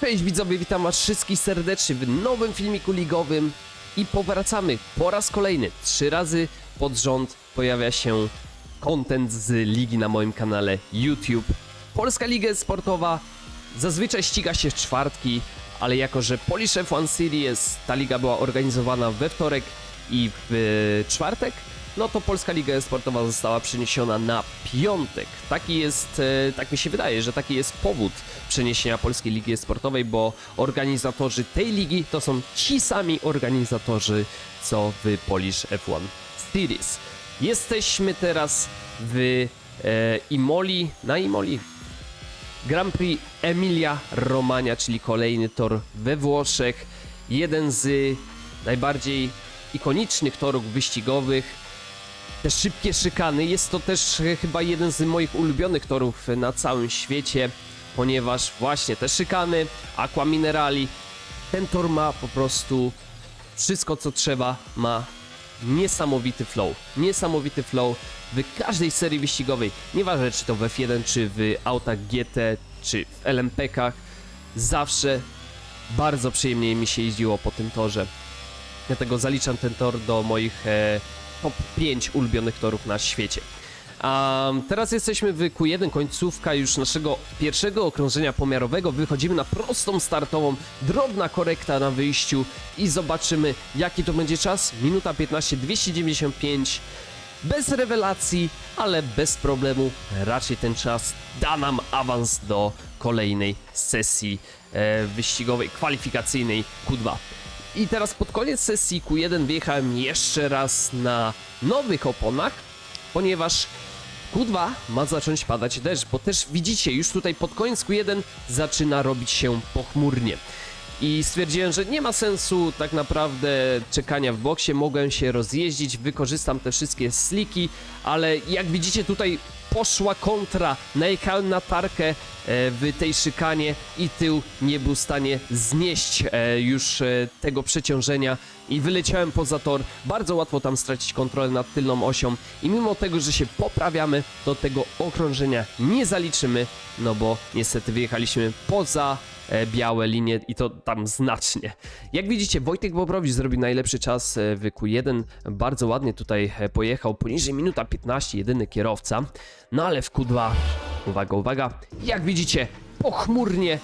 Cześć widzowie, witam was wszystkich serdecznie w nowym filmiku ligowym i powracamy po raz kolejny. Trzy razy pod rząd pojawia się content z ligi na moim kanale YouTube. Polska Liga Sportowa zazwyczaj ściga się w czwartki, ale jako że Polish F1 Series ta liga była organizowana we wtorek i w e, czwartek, no to Polska Liga Sportowa została przeniesiona na piątek. Taki jest, e, tak mi się wydaje, że taki jest powód przeniesienia Polskiej Ligi Sportowej, bo organizatorzy tej ligi to są ci sami organizatorzy, co w Polish F1 Series. Jesteśmy teraz w e, Imoli, na Imoli, Grand Prix Emilia Romagna, czyli kolejny tor we Włoszech. Jeden z najbardziej ikonicznych torów wyścigowych. Te szybkie szykany. Jest to też e, chyba jeden z moich ulubionych torów na całym świecie, ponieważ właśnie te szykany, aqua minerali, ten tor ma po prostu wszystko co trzeba, ma niesamowity flow. Niesamowity flow w każdej serii wyścigowej. Nieważne czy to w F1, czy w autach GT, czy w LMP-kach. Zawsze bardzo przyjemnie mi się jeździło po tym torze. Dlatego zaliczam ten tor do moich e, top 5 ulubionych torów na świecie. A teraz jesteśmy w Q1, końcówka już naszego pierwszego okrążenia pomiarowego. Wychodzimy na prostą startową, drobna korekta na wyjściu i zobaczymy jaki to będzie czas. Minuta 15, 295. Bez rewelacji, ale bez problemu. Raczej ten czas da nam awans do kolejnej sesji e, wyścigowej, kwalifikacyjnej Q2. I teraz pod koniec sesji Q1 wjechałem jeszcze raz na nowych oponach, ponieważ Q2 ma zacząć padać deszcz, bo też widzicie, już tutaj pod koniec Q1 zaczyna robić się pochmurnie. I stwierdziłem, że nie ma sensu tak naprawdę czekania w boksie, mogłem się rozjeździć, wykorzystam te wszystkie sliki, ale jak widzicie tutaj poszła kontra, najechałem na tarkę e, w tej szykanie i tył nie był w stanie znieść e, już e, tego przeciążenia i wyleciałem poza tor. Bardzo łatwo tam stracić kontrolę nad tylną osią i mimo tego, że się poprawiamy, to tego okrążenia nie zaliczymy, no bo niestety wyjechaliśmy poza e, białe linie i to tam znacznie. Jak widzicie, Wojtek Bobrowicz zrobił najlepszy czas e, w Q1. Bardzo ładnie tutaj e, pojechał, poniżej minuta 15, jedyny kierowca. No ale w Q2, uwaga, uwaga, jak widzicie, pochmurnie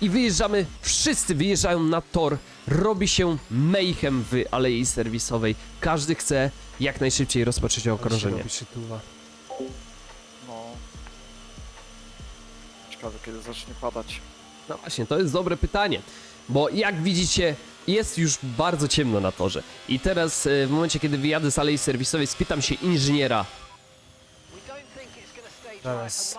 i wyjeżdżamy, wszyscy wyjeżdżają na tor, robi się mayhem w alei serwisowej. Każdy chce jak najszybciej rozpocząć okrążenie. robi szytuwa. No. Ciekawe kiedy zacznie padać. No właśnie, to jest dobre pytanie, bo jak widzicie, jest już bardzo ciemno na torze. I teraz, e, w momencie, kiedy wyjadę z alei serwisowej, spytam się inżyniera, Zaraz.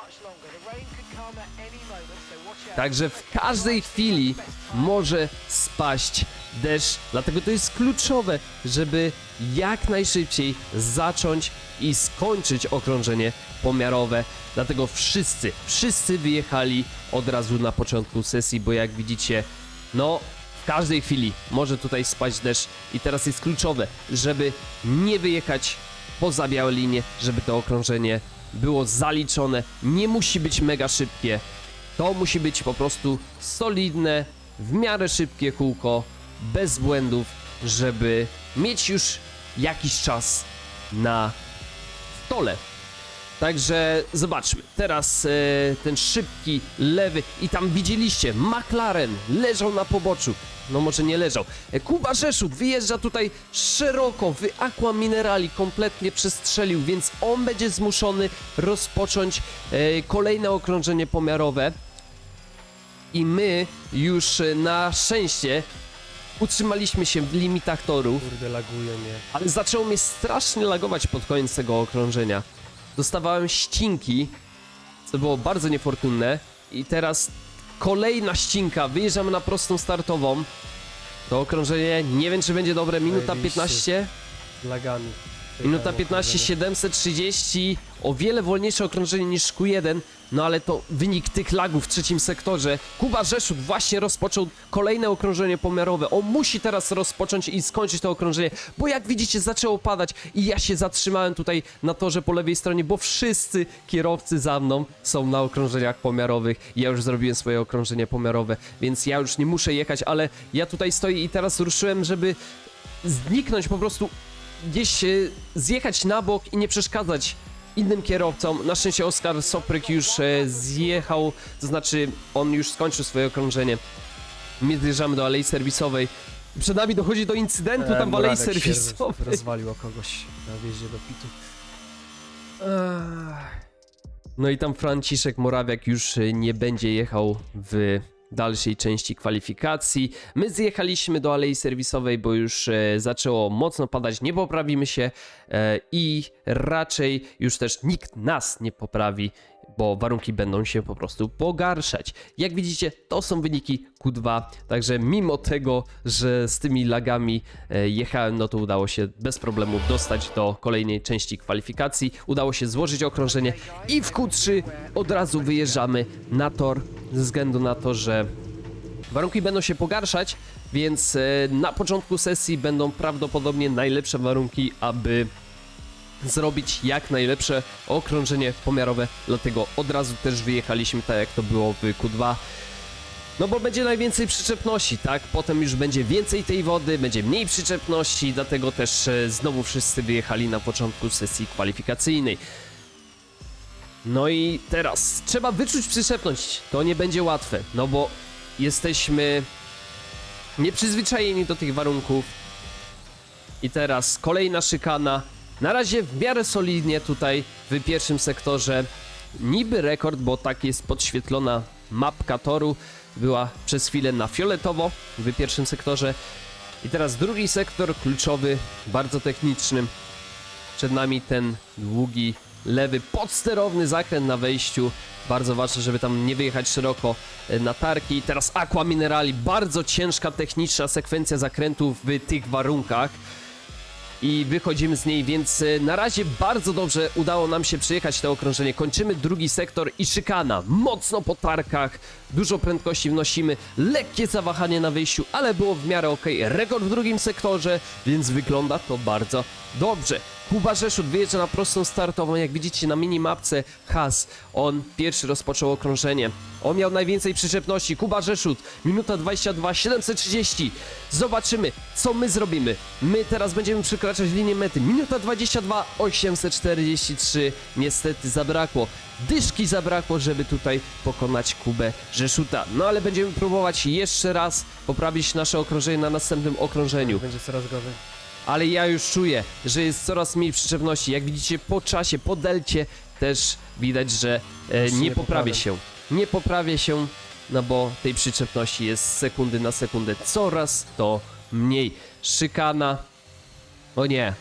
Także w każdej chwili może spaść deszcz, dlatego to jest kluczowe, żeby jak najszybciej zacząć i skończyć okrążenie pomiarowe. Dlatego wszyscy, wszyscy wyjechali od razu na początku sesji, bo jak widzicie, no w każdej chwili może tutaj spaść deszcz i teraz jest kluczowe, żeby nie wyjechać poza białe linie, żeby to okrążenie było zaliczone. Nie musi być mega szybkie. To musi być po prostu solidne, w miarę szybkie kółko, bez błędów, żeby mieć już jakiś czas na stole. Także zobaczmy. Teraz e, ten szybki, lewy i tam widzieliście, McLaren leżał na poboczu. No może nie leżał. E, Kuba Rzeszut wyjeżdża tutaj szeroko w Aqua Minerali, kompletnie przestrzelił, więc on będzie zmuszony rozpocząć e, kolejne okrążenie pomiarowe. I my już e, na szczęście utrzymaliśmy się w limitach torów. Kurde, laguje mnie. Ale zaczęło mnie strasznie lagować pod koniec tego okrążenia. Dostawałem ścinki, co było bardzo niefortunne. I teraz kolejna ścinka. Wyjeżdżamy na prostą startową. To okrążenie, nie wiem czy będzie dobre. Minuta Zajebiście. 15. Z lagami. Minuta 15, 730, o wiele wolniejsze okrążenie niż Q1, no ale to wynik tych lagów w trzecim sektorze. Kuba Rzeszut właśnie rozpoczął kolejne okrążenie pomiarowe. On musi teraz rozpocząć i skończyć to okrążenie, bo jak widzicie zaczęło padać i ja się zatrzymałem tutaj na torze po lewej stronie, bo wszyscy kierowcy za mną są na okrążeniach pomiarowych. Ja już zrobiłem swoje okrążenie pomiarowe, więc ja już nie muszę jechać, ale ja tutaj stoję i teraz ruszyłem, żeby zniknąć po prostu gdzieś e, zjechać na bok i nie przeszkadzać innym kierowcom. Na szczęście Oskar Sopryk już e, zjechał, to znaczy on już skończył swoje okrążenie. My zjeżdżamy do alei serwisowej. Przed nami dochodzi do incydentu tam w alei serwisowej. rozwalił o kogoś na wjeździe do pitu. Ech. No i tam Franciszek Morawiak już e, nie będzie jechał w dalszej części kwalifikacji. My zjechaliśmy do alei serwisowej, bo już e, zaczęło mocno padać, nie poprawimy się e, i raczej już też nikt nas nie poprawi, bo warunki będą się po prostu pogarszać. Jak widzicie, to są wyniki Q2, także mimo tego, że z tymi lagami e, jechałem, no to udało się bez problemu dostać do kolejnej części kwalifikacji. Udało się złożyć okrążenie i w Q3 od razu wyjeżdżamy na tor, ze względu na to, że warunki będą się pogarszać, więc e, na początku sesji będą prawdopodobnie najlepsze warunki, aby zrobić jak najlepsze okrążenie pomiarowe, dlatego od razu też wyjechaliśmy tak jak to było w Q2. No bo będzie najwięcej przyczepności, tak? Potem już będzie więcej tej wody, będzie mniej przyczepności, dlatego też e, znowu wszyscy wyjechali na początku sesji kwalifikacyjnej. No i teraz trzeba wyczuć przyczepność. To nie będzie łatwe, no bo jesteśmy nieprzyzwyczajeni do tych warunków. I teraz kolejna szykana. Na razie w miarę solidnie tutaj w pierwszym sektorze. Niby rekord, bo tak jest podświetlona mapka toru. Była przez chwilę na fioletowo w pierwszym sektorze. I teraz drugi sektor kluczowy, bardzo techniczny. Przed nami ten długi, lewy, podsterowny zakręt na wejściu. Bardzo ważne, żeby tam nie wyjechać szeroko e, na tarki. Teraz Aqua Minerali, bardzo ciężka, techniczna sekwencja zakrętów w tych warunkach i wychodzimy z niej, więc e, na razie bardzo dobrze udało nam się przejechać to okrążenie. Kończymy drugi sektor i szykana. Mocno po tarkach, dużo prędkości wnosimy, lekkie zawahanie na wyjściu, ale było w miarę ok. Rekord w drugim sektorze, więc wygląda to bardzo dobrze. Kuba Rzeszut wyjeżdża na prostą startową, jak widzicie na minimapce Has. On pierwszy rozpoczął okrążenie. On miał najwięcej przyczepności. Kuba Rzeszut, minuta 22, 730. Zobaczymy, co my zrobimy. My teraz będziemy przekraczać linię mety. Minuta 22, 843. Niestety zabrakło. Dyszki zabrakło, żeby tutaj pokonać Kubę Rzeszuta. No ale będziemy próbować jeszcze raz poprawić nasze okrążenie na następnym okrążeniu Będzie coraz gorzej. Ale ja już czuję, że jest coraz mniej przyczepności. Jak widzicie po czasie, po delcie też widać, że e, nie nie poprawię się. Nie poprawię się, no bo tej przyczepności jest z sekundy na sekundę coraz to mniej. Szykana. O nie,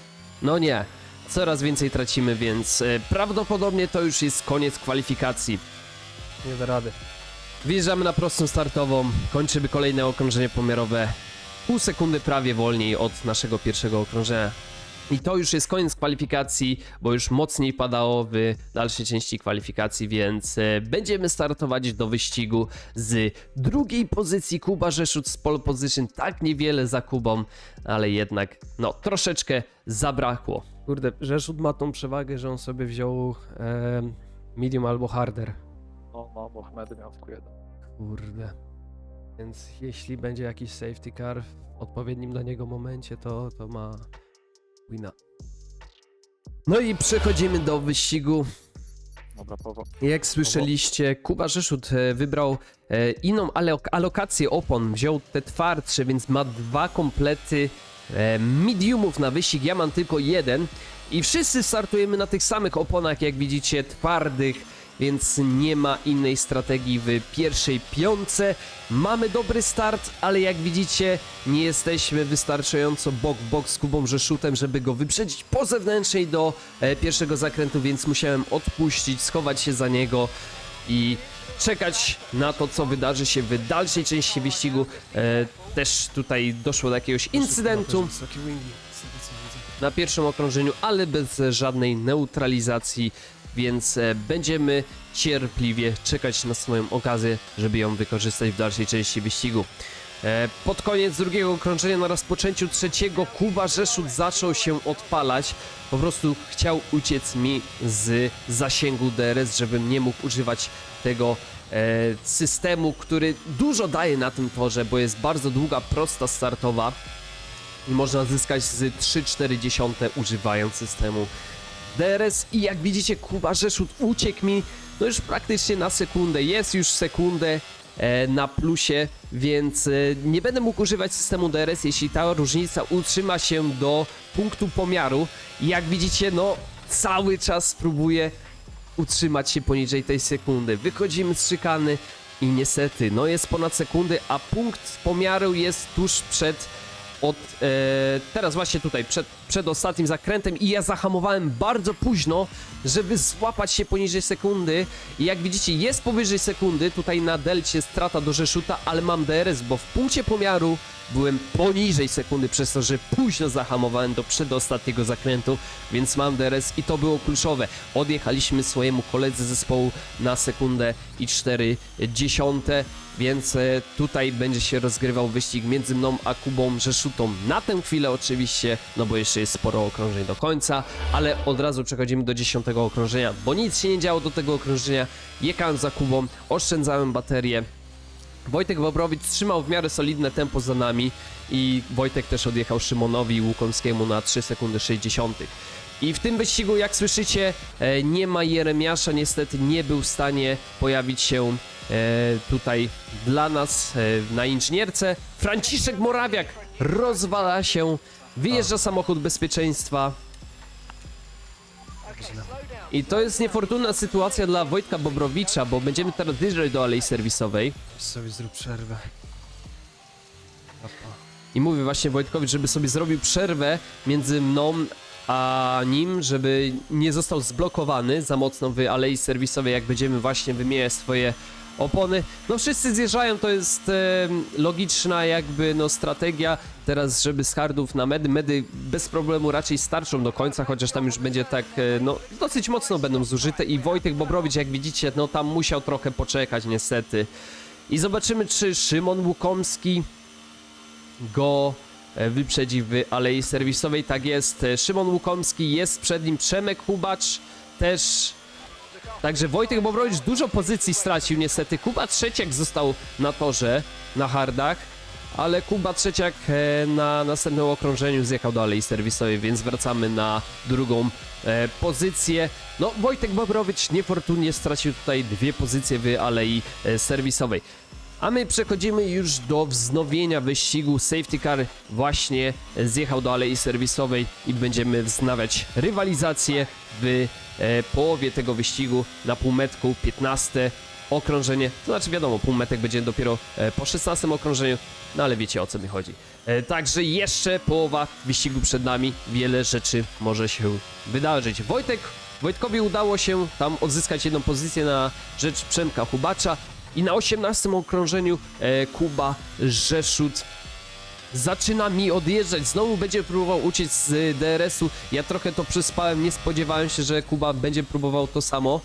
no nie. Coraz więcej tracimy, więc e, prawdopodobnie to już jest koniec kwalifikacji. Nie da rady. Wjeżdżamy na prostą startową, kończymy kolejne okrążenie pomiarowe. Pół sekundy prawie wolniej od naszego pierwszego okrążenia. I to już jest koniec kwalifikacji, bo już mocniej padało w dalszej części kwalifikacji, więc e, będziemy startować do wyścigu z drugiej pozycji. Kuba Rzeszut z pole position, tak niewiele za Kubą, ale jednak no troszeczkę zabrakło. Kurde, Rzeszut ma tą przewagę, że on sobie wziął em, medium albo harder. No, no, bo Ahmed miał w Q1. Kurde. Więc jeśli będzie jakiś safety car w odpowiednim dla niego momencie, to, to ma wina. No i przechodzimy do wyścigu Dobra, powo. Jak słyszeliście, Kuba Rzeszut e, wybrał e, inną alok- alokację opon. Wziął te twardsze, więc ma dwa komplety e, mediumów na wyścig. Ja mam tylko jeden. I wszyscy startujemy na tych samych oponach, jak widzicie, twardych, więc nie ma innej strategii w pierwszej piątce. Mamy dobry start, ale jak widzicie, nie jesteśmy wystarczająco bok w bok z Kubą Rzeszutem, żeby go wyprzedzić po zewnętrznej do e, pierwszego zakrętu, więc musiałem odpuścić, schować się za niego i czekać na to, co wydarzy się w dalszej części wyścigu. E, też tutaj doszło do jakiegoś incydentu. Na pierwszym okrążeniu, ale bez żadnej neutralizacji, więc e, będziemy cierpliwie czekać na swoją okazję, żeby ją wykorzystać w dalszej części wyścigu. E, Pod koniec drugiego okrążenia, na rozpoczęciu trzeciego, Kuba Rzeszut zaczął się odpalać. Po prostu chciał uciec mi z zasięgu DRS, żebym nie mógł używać tego e, systemu, który dużo daje na tym torze, bo jest bardzo długa, prosta startowa i można zyskać z 3,4 używając systemu DRS i jak widzicie Kuba Rzeszut uciekł mi no już praktycznie na sekundę, jest już sekundę e, na plusie, więc e, nie będę mógł używać systemu DRS, jeśli ta różnica utrzyma się do punktu pomiaru i jak widzicie no cały czas spróbuję utrzymać się poniżej tej sekundy. Wychodzimy z szykany i niestety, no jest ponad sekundy, a punkt pomiaru jest tuż przed od e, teraz właśnie tutaj przed, przed ostatnim zakrętem i ja zahamowałem bardzo późno, żeby złapać się poniżej sekundy. I jak widzicie jest powyżej sekundy, tutaj na delcie strata do Rzeszuta, ale mam DRS, bo w punkcie pomiaru byłem poniżej sekundy przez to, że późno zahamowałem do przedostatniego zakrętu, więc mam DRS i to było kluczowe. Odjechaliśmy swojemu koledze zespołu na sekundę i 4 dziesiąte, więc e, tutaj będzie się rozgrywał wyścig między mną a Kubą Rzeszutą. Na tę chwilę oczywiście, no bo jeszcze jest sporo okrążeń do końca, ale od razu przechodzimy do dziesiątego okrążenia, bo nic się nie działo do tego okrążenia. Jechałem za Kubą, oszczędzałem baterię, Wojtek Bobrowicz trzymał w miarę solidne tempo za nami i Wojtek też odjechał Szymonowi Łukomskiemu na 3 sekundy 60. I w tym wyścigu, jak słyszycie, e, nie ma Jeremiasza, niestety nie był w stanie pojawić się e, tutaj dla nas e, na inżynierce. Franciszek Morawiak rozwala się, wyjeżdża samochód bezpieczeństwa. I to jest niefortunna sytuacja dla Wojtka Bobrowicza, bo będziemy teraz wyjeżdżać do alei serwisowej. Sobie zrób przerwę. I mówię właśnie Wojtkowi, żeby sobie zrobił przerwę między mną a nim, żeby nie został zblokowany za mocno w alei serwisowej, jak będziemy właśnie wymieniać swoje opony. No wszyscy zjeżdżają, to jest e, logiczna jakby no strategia. Teraz, żeby z hardów na medy, medy bez problemu raczej starczą do końca, chociaż tam już będzie tak, e, no dosyć mocno będą zużyte i Wojtek Bobrowicz, jak widzicie, no tam musiał trochę poczekać niestety. I zobaczymy, czy Szymon Łukomski go e, wyprzedzi w alei serwisowej. Tak jest, e, Szymon Łukomski jest przed nim, Przemek Hubacz też. Także Wojtek Bobrowicz dużo pozycji stracił niestety. Kuba Trzeciak został na torze, na hardach, ale Kuba Trzeciak e, na następnym okrążeniu zjechał do alei serwisowej, więc wracamy na drugą e, pozycję. No, Wojtek Bobrowicz niefortunnie stracił tutaj dwie pozycje w alei e, serwisowej. A my przechodzimy już do wznowienia wyścigu. Safety car właśnie zjechał do alei serwisowej i będziemy wznawiać rywalizację w e, połowie tego wyścigu na półmetku 15 okrążenie. To znaczy wiadomo, półmetek będzie dopiero e, po 16 okrążeniu, no ale wiecie o co mi chodzi. E, także jeszcze połowa wyścigu przed nami. Wiele rzeczy może się wydarzyć. Wojtek Wojtkowi udało się tam odzyskać jedną pozycję na rzecz Przemka Hubacza i na 18 okrążeniu e, Kuba Rzeszut zaczyna mi odjeżdżać. Znowu będzie próbował uciec z DRS-u. Ja trochę to przyspałem, nie spodziewałem się, że Kuba będzie próbował to samo.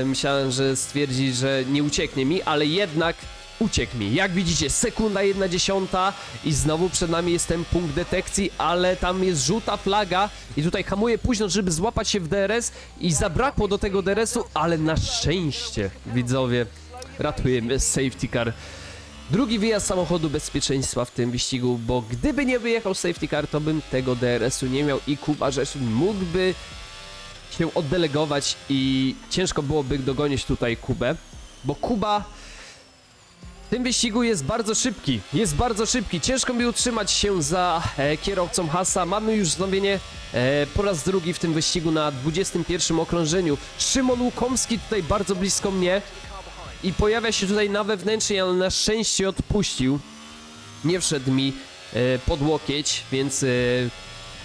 E, myślałem, że stwierdzi, że nie ucieknie mi, ale jednak uciekł mi. Jak widzicie, sekunda jedna dziesiąta i znowu przed nami jest ten punkt detekcji, ale tam jest żółta flaga i tutaj hamuję późno, żeby złapać się w DRS i zabrakło do tego DRS-u, ale na szczęście, widzowie, ratujemy safety car. Drugi wyjazd samochodu bezpieczeństwa w tym wyścigu, bo gdyby nie wyjechał safety car, to bym tego DRS-u nie miał i Kuba Rzeszyn mógłby się oddelegować i ciężko byłoby dogonić tutaj Kubę, bo Kuba w tym wyścigu jest bardzo szybki, jest bardzo szybki, ciężko mi utrzymać się za e, kierowcą Hasa, mamy już znowienie e, po raz drugi w tym wyścigu na 21 okrążeniu, Szymon Łukomski tutaj bardzo blisko mnie i pojawia się tutaj na wewnętrznej, ale na szczęście odpuścił, nie wszedł mi e, pod łokieć, więc e,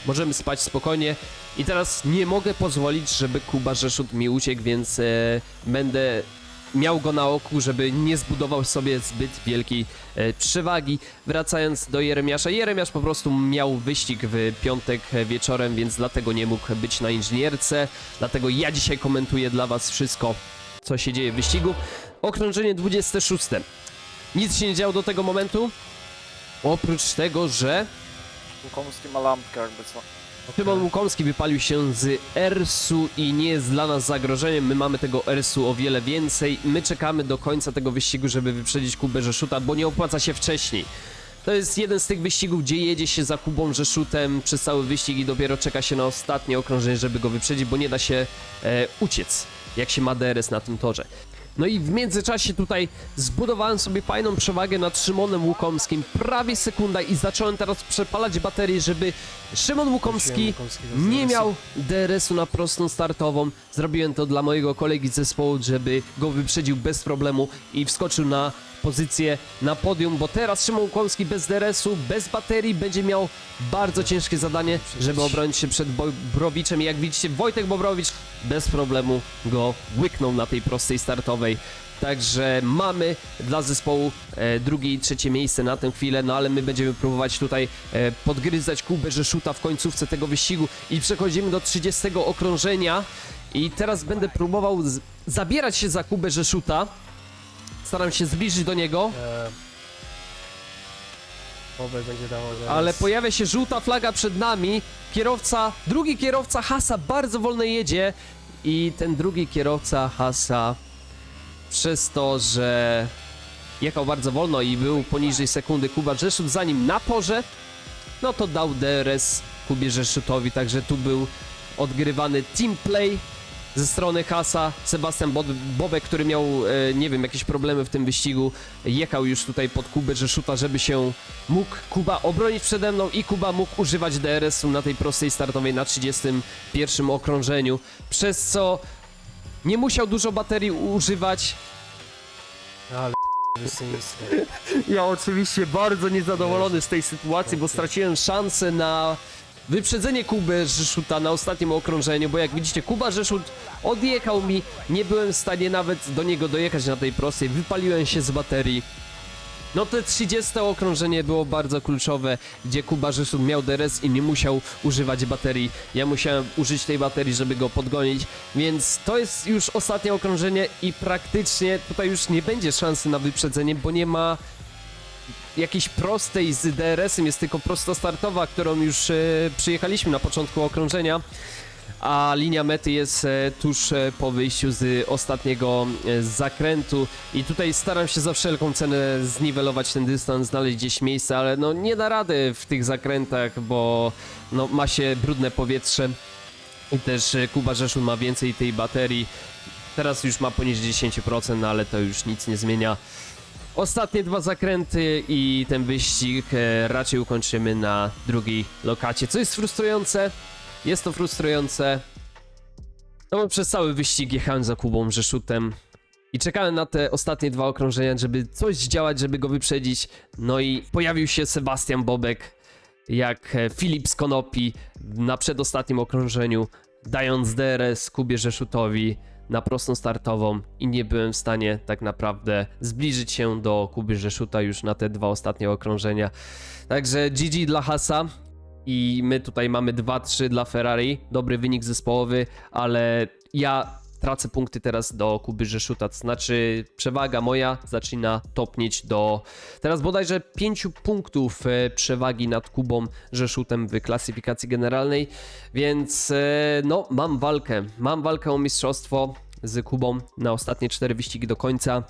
możemy spać spokojnie. I teraz nie mogę pozwolić, żeby Kuba Rzeszut mi uciekł, więc e, będę miał go na oku, żeby nie zbudował sobie zbyt wielkiej e, przewagi. Wracając do Jeremiasza, Jeremiasz po prostu miał wyścig w piątek e, wieczorem, więc dlatego nie mógł być na inżynierce, dlatego ja dzisiaj komentuję dla was wszystko, co się dzieje w wyścigu. Okrążenie 26. Nic się nie działo do tego momentu, oprócz tego, że Łukomski ma lampkę jakby co. Szymon Łukomski wypalił się z Ersu i nie jest dla nas zagrożeniem. My mamy tego Ersu o wiele więcej. My czekamy do końca tego wyścigu, żeby wyprzedzić Kubę Rzeszuta, bo nie opłaca się wcześniej. To jest jeden z tych wyścigów, gdzie jedzie się za Kubą Rzeszutem przez cały wyścig i dopiero czeka się na ostatnie okrążenie, żeby go wyprzedzić, bo nie da się e, uciec, jak się ma DRS na tym torze. No i w międzyczasie tutaj zbudowałem sobie fajną przewagę nad Szymonem Łukomskim, prawie sekunda i zacząłem teraz przepalać baterię, żeby Szymon Łukomski nie miał DRS-u na prostą startową. Zrobiłem to dla mojego kolegi z zespołu, żeby go wyprzedził bez problemu i wskoczył na pozycję na podium, bo teraz Szymon Łukomski bez DRS-u, bez baterii będzie miał bardzo ciężkie zadanie, żeby obronić się przed Bobrowiczem. I jak widzicie, Wojtek Bobrowicz bez problemu go łyknął na tej prostej startowej. Także mamy dla zespołu e, drugie i trzecie miejsce na tę chwilę, no ale my będziemy próbować tutaj e, podgryzać Kubę Rzeszuta w końcówce tego wyścigu i przechodzimy do 30 okrążenia i teraz będę próbował zabierać się za Kubę Rzeszuta. Staram się zbliżyć do niego, E, Bobek będzie dawał zaraz. ale pojawia się żółta flaga przed nami. Kierowca, drugi kierowca Hasa bardzo wolno jedzie i ten drugi kierowca Hasa przez to, że jechał bardzo wolno i był poniżej sekundy Kuba Rzeszut za nim na torze, no to dał DRS Kubie Rzeszutowi, także tu był odgrywany team play ze strony Hasa. Sebastian Bobek, który miał, e, nie wiem, jakieś problemy w tym wyścigu, jechał już tutaj pod Kubę Rzeszuta, żeby się mógł Kuba obronić przede mną i Kuba mógł używać DRS-u na tej prostej startowej na 31 okrążeniu, przez co nie musiał dużo baterii używać. Ale. Ja oczywiście bardzo niezadowolony z tej sytuacji, bo straciłem szansę na wyprzedzenie Kuby Rzeszuta na ostatnim okrążeniu, bo jak widzicie Kuba Rzeszut odjechał mi, nie byłem w stanie nawet do niego dojechać na tej prostej, wypaliłem się z baterii. No te 30 okrążenie było bardzo kluczowe, gdzie Kuba Rzeszut miał DRS i nie musiał używać baterii. Ja musiałem użyć tej baterii, żeby go podgonić, więc to jest już ostatnie okrążenie i praktycznie tutaj już nie będzie szansy na wyprzedzenie, bo nie ma jakiejś prostej z DRS-em, jest tylko prosta startowa, którą już e, przyjechaliśmy na początku okrążenia. A linia mety jest e, tuż e, po wyjściu z ostatniego zakrętu i tutaj staram się za wszelką cenę zniwelować ten dystans, znaleźć gdzieś miejsce, ale no nie da rady w tych zakrętach, bo no, ma się brudne powietrze i też Kuba Rzeszun ma więcej tej baterii. Teraz już ma poniżej 10%, no ale to już nic nie zmienia. Ostatnie dwa zakręty i ten wyścig e, raczej ukończymy na drugiej lokacie, co jest frustrujące. Jest to frustrujące. No bo przez cały wyścig jechałem za Kubą Rzeszutem i czekałem na te ostatnie dwa okrążenia, żeby coś zdziałać, żeby go wyprzedzić. No i pojawił się Sebastian Bobek, jak e, Filip z Konopi na przedostatnim okrążeniu, dając DRS Kubie Rzeszutowi na prostą startową i nie byłem w stanie tak naprawdę zbliżyć się do Kuby Rzeszuta już na te dwa ostatnie okrążenia. Także GG dla Hasa. I my tutaj mamy 2-3 dla Ferrari. Dobry wynik zespołowy, ale ja tracę punkty teraz do Kuby Rzeszuta. To znaczy, przewaga moja zaczyna topnieć do teraz bodajże 5 punktów e, przewagi nad Kubą Rzeszutem w klasyfikacji generalnej. Więc e, no, mam walkę. Mam walkę o mistrzostwo z Kubą na ostatnie cztery wyścigi do końca.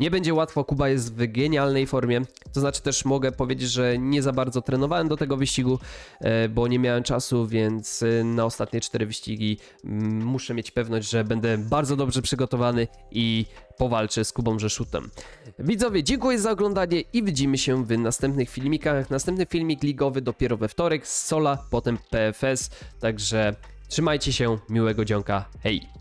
Nie będzie łatwo, Kuba jest w genialnej formie. To znaczy też mogę powiedzieć, że nie za bardzo trenowałem do tego wyścigu, e, bo nie miałem czasu, więc e, na ostatnie cztery wyścigi mm, muszę mieć pewność, że będę bardzo dobrze przygotowany i powalczę z Kubą Rzeszutem. Widzowie, dziękuję za oglądanie i widzimy się w następnych filmikach. Następny filmik ligowy dopiero we wtorek z Sola, potem PFS, także trzymajcie się, miłego dzionka, hej!